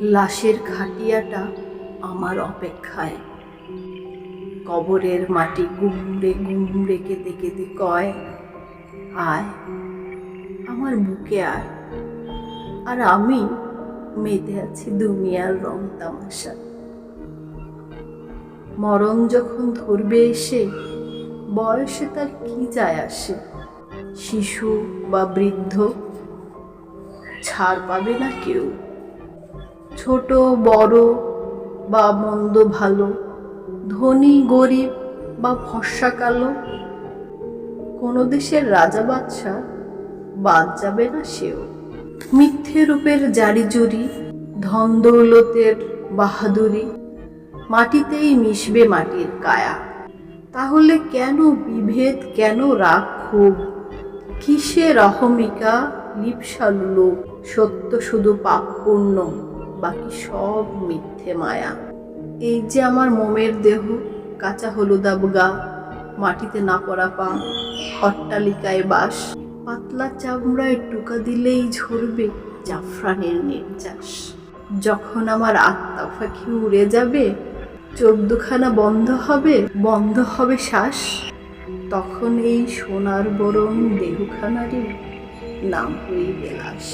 লাশের খাটিয়াটা আমার অপেক্ষায়। কবরের মাটি গুমড়ে গুমড়ে কেঁদে কেঁদে কয়, আয়, আমার বুকে আয়। আর আমি মেতে আছি দুনিয়ার রং তামাশা। মরণ যখন ধরবে এসে, বয়সে তার কি যায় আসে? শিশু বা বৃদ্ধ ছাড় পাবে না কেউ। ছোট, বড় বা মন্দ ভালো, ধনী, গরিব বা ফর্সা কালো, কোনো দেশের রাজা বাদশাহ বাদ যাবে না সেও। মিথ্যে রূপের জারি জুরি ধন দৌলতের বাহাদুরি, মাটিতেই মিশবে মাটির কায়া। তাহলে কেন বিভেদ, কেন রাগ ক্ষোভ? কিসে রহমিকা লিপসালু লোক সত্য শুধু পাপ পূর্ণ বাকি সব মিথ্যে মায়া। এই যে আমার মোমের দেহ, কাঁচা হলুদাব গা মাটিতে না পড়া পা অট্টালিকায় বাস, পাতলা চামড়ায় টুকা দিলেই ঝরবে জাফরানের নির্যাস। যখন আমার আত্মা পাখি উড়ে যাবে, চোদ্দখানা বন্ধ হবে বন্ধ হবে শ্বাস, তখন এই সোনার বরণ দেহখানারই নাম হইবে লাশ।